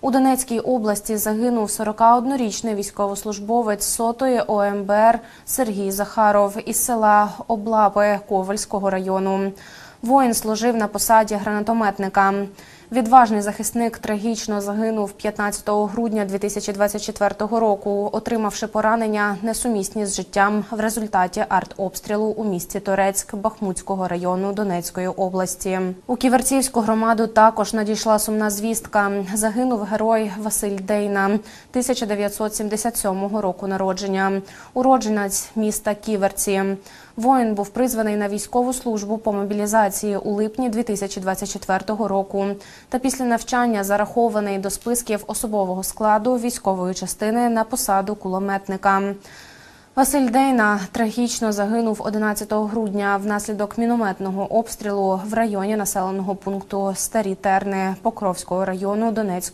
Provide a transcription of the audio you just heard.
У Донецькій області загинув 41-річний військовослужбовець сотої ОМБР Сергій Захаров із села Облапи Ковальського району. Воїн служив на посаді гранатометника. Відважний захисник трагічно загинув 15 грудня 2024 року, отримавши поранення несумісні з життям в результаті артобстрілу у місті Торецьк Бахмутського району Донецької області. У Ківерцівську громаду також надійшла сумна звістка. Загинув герой Василь Дейна 1977 року народження, уродженець міста Ківерці. Воїн був призваний на військову службу по мобілізації у липні 2024 року та після навчання зарахований до списків особового складу військової частини на посаду кулеметника. Василь Дейна трагічно загинув 11 грудня внаслідок мінометного обстрілу в районі населеного пункту Старі Терни Покровського району Донецької